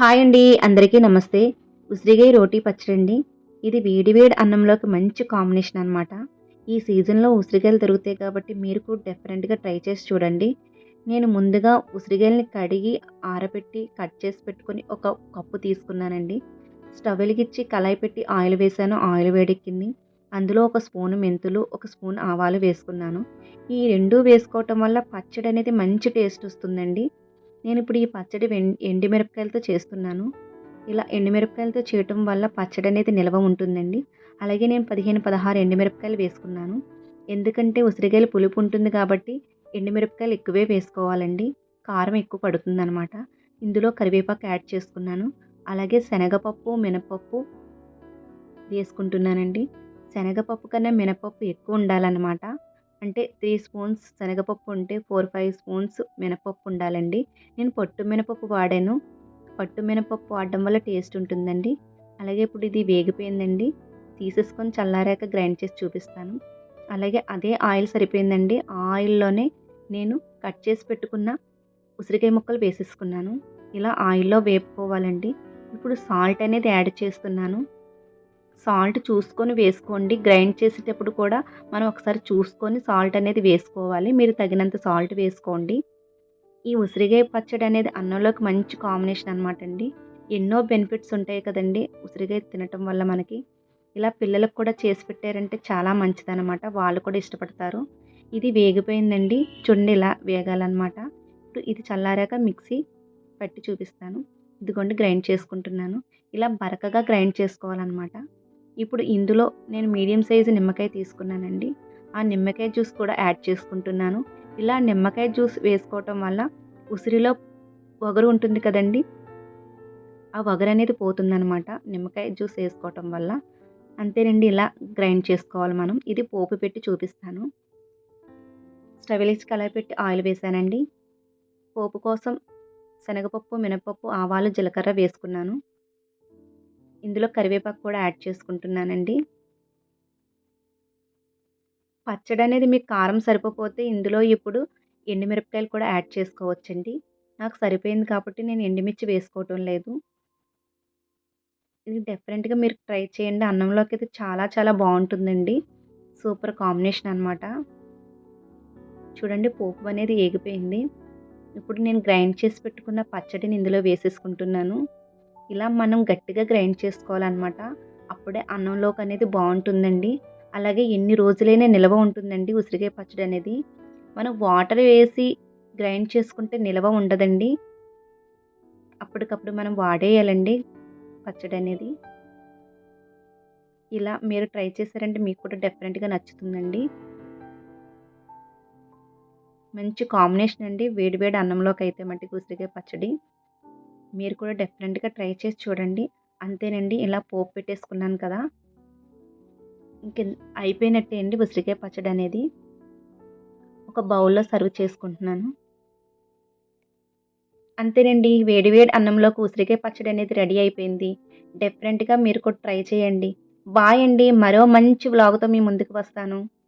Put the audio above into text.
Hi అండి అందరికీ నమస్తే. ఉసిరిగాయ రోటీ పచ్చడి అండి ఇది వేడి వేడి అన్నంలోకి మంచి కాంబినేషన్ అనమాట ఈ సీజన్లో ఉసిరికాయలు దొరుకుతాయి కాబట్టి మీరు కూడా డెఫినెట్గా ట్రై చేసి చూడండి. నేను ముందుగా ఉసిరికాయలని కడిగి ఆరబెట్టి కట్ చేసి పెట్టుకొని ఒక కప్పు తీసుకున్నానండి. స్టవ్ వెలిగించి కళాయి పెట్టి ఆయిల్ వేసాను ఆయిల్ వేడెక్కింది. అందులో ఒక స్పూన్ మెంతులు ఒక స్పూన్ ఆవాలు వేసుకున్నాను. ఈ రెండు వేసుకోవటం వల్ల పచ్చడి అనేది మంచి టేస్ట్ వస్తుందండి. నేను ఇప్పుడు ఈ పచ్చడి ఎండి మిరపకాయలతో చేస్తున్నాను. ఇలా ఎండుమిరపకాయలతో చేయటం వల్ల పచ్చడి అనేది నిల్వ ఉంటుందండి. అలాగే నేను పదిహేను పదహారు ఎండుమిరపకాయలు వేసుకున్నాను. ఎందుకంటే ఉసిరికాయలు పులుపు ఉంటుంది కాబట్టి ఎండుమిరపకాయలు ఎక్కువే వేసుకోవాలండి. కారం ఎక్కువ పడుతుంది అనమాట ఇందులో కరివేపాకు యాడ్ చేసుకున్నాను. అలాగే శనగపప్పు మినపప్పు వేసుకుంటున్నానండి. శనగపప్పు కన్నా మినపప్పు ఎక్కువ ఉండాలన్నమాట. అంటే త్రీ స్పూన్స్ శనగపప్పు ఉంటే ఫోర్ ఫైవ్ స్పూన్స్ మినపప్పు ఉండాలండి. నేను పట్టు మినపప్పు వాడాను. పట్టు మినపప్పు వాడడం వల్ల టేస్ట్ ఉంటుందండి. అలాగే ఇప్పుడు ఇది వేగిపోయిందండి. తీసేసుకొని చల్లారాక గ్రైండ్ చేసి చూపిస్తాను. అలాగే అదే ఆయిల్ సరిపోయిందండి. ఆ ఆయిల్లోనే నేను కట్ చేసి పెట్టుకున్న ఉసిరికాయ ముక్కలు వేసేసుకున్నాను. ఇలా ఆయిల్లో వేపుకోవాలండి. ఇప్పుడు సాల్ట్ అనేది యాడ్ చేస్తున్నాను. సాల్ట్ చూసుకొని వేసుకోండి. గ్రైండ్ చేసేటప్పుడు కూడా మనం ఒకసారి చూసుకొని సాల్ట్ అనేది వేసుకోవాలి. మీరు తగినంత సాల్ట్ వేసుకోండి. ఈ ఉసిరికాయ పచ్చడి అనేది అన్నంలోకి మంచి కాంబినేషన్ అనమాట అండి. ఎన్నో బెనిఫిట్స్ ఉంటాయి కదండి ఉసిరికాయ తినటం వల్ల మనకి. ఇలా పిల్లలకు కూడా చేసి పెట్టారంటే చాలా మంచిదనమాట వాళ్ళు కూడా ఇష్టపడతారు. ఇది వేగిపోయిందండి. చుండి ఇలా వేగాలన్నమాట. ఇప్పుడు ఇది చల్లారాక మిక్సీ పట్టి చూపిస్తాను. ఇదిగోండి గ్రైండ్ చేసుకుంటున్నాను. ఇలా బరకగా గ్రైండ్ చేసుకోవాలన్నమాట. ఇప్పుడు ఇందులో నేను మీడియం సైజు నిమ్మకాయ తీసుకున్నానండి. ఆ నిమ్మకాయ జ్యూస్ కూడా యాడ్ చేసుకుంటున్నాను. ఇలా నిమ్మకాయ జ్యూస్ వేసుకోవటం వల్ల ఉసిరిలో వగరు ఉంటుంది కదండి. ఆ వగరు అనేది పోతుందనమాట నిమ్మకాయ జ్యూస్ వేసుకోవటం వల్ల. అంతేనండి ఇలా గ్రైండ్ చేసుకోవాలి మనం. ఇది పోపు పెట్టి చూపిస్తాను. స్టవ్ కలర్ పెట్టి ఆయిల్ వేసానండి. పోపు కోసం శనగపప్పు మినపప్పు ఆవాలు జీలకర్ర వేసుకున్నాను. ఇందులో కరివేపాకు కూడా యాడ్ చేసుకుంటున్నానండి. పచ్చడి అనేది మీకు కారం సరిపోతే ఇందులో ఇప్పుడు ఎండుమిరపకాయలు కూడా యాడ్ చేసుకోవచ్చండి. నాకు సరిపోయింది కాబట్టి నేను ఎండుమిర్చి వేసుకోవటం లేదు. ఇది డిఫరెంట్గా మీరు ట్రై చేయండి. అన్నంలోకి అయితే చాలా చాలా బాగుంటుందండి. సూపర్ కాంబినేషన్ అనమాట చూడండి పోపు అనేది ఏగిపోయింది. ఇప్పుడు నేను గ్రైండ్ చేసి పెట్టుకున్న పచ్చడిని ఇందులో వేసేసుకుంటున్నాను. ఇలా మనం గట్టిగా గ్రైండ్ చేసుకోవాలన్నమాట. అప్పుడే అన్నంలోకి అనేది బాగుంటుందండి. అలాగే ఎన్ని రోజులైనా నిల్వ ఉంటుందండి ఉసిరికాయ పచ్చడి అనేది మనం వాటర్ వేసి గ్రైండ్ చేసుకుంటే నిల్వ ఉండదండి. అప్పటికప్పుడు మనం వాడేయాలండి పచ్చడి అనేది ఇలా మీరు ట్రై చేశారంటే మీకు కూడా డెఫినెట్గా నచ్చుతుందండి. మంచి కాంబినేషన్ అండి. వేడివేడి అన్నంలోకి అయితే మట్టి ఉసిరికాయ పచ్చడి. మీరు కూడా డెఫినెట్గా ట్రై చేసి చూడండి. అంతేనండి ఇలా పోపు పెట్టేసుకున్నాను కదా. ఇంక అయిపోయినట్టే అండి ఉసిరికాయ పచ్చడి అనేది. ఒక బౌల్లో సర్వ్ చేసుకుంటున్నాను. అంతేనండి వేడివేడి అన్నంలోకి ఉసిరికాయ పచ్చడి అనేది రెడీ అయిపోయింది. డెఫినెట్గా మీరు కూడా ట్రై చేయండి. బాయ్ అండి మరో మంచి వ్లాగ్తో మీ ముందుకు వస్తాను.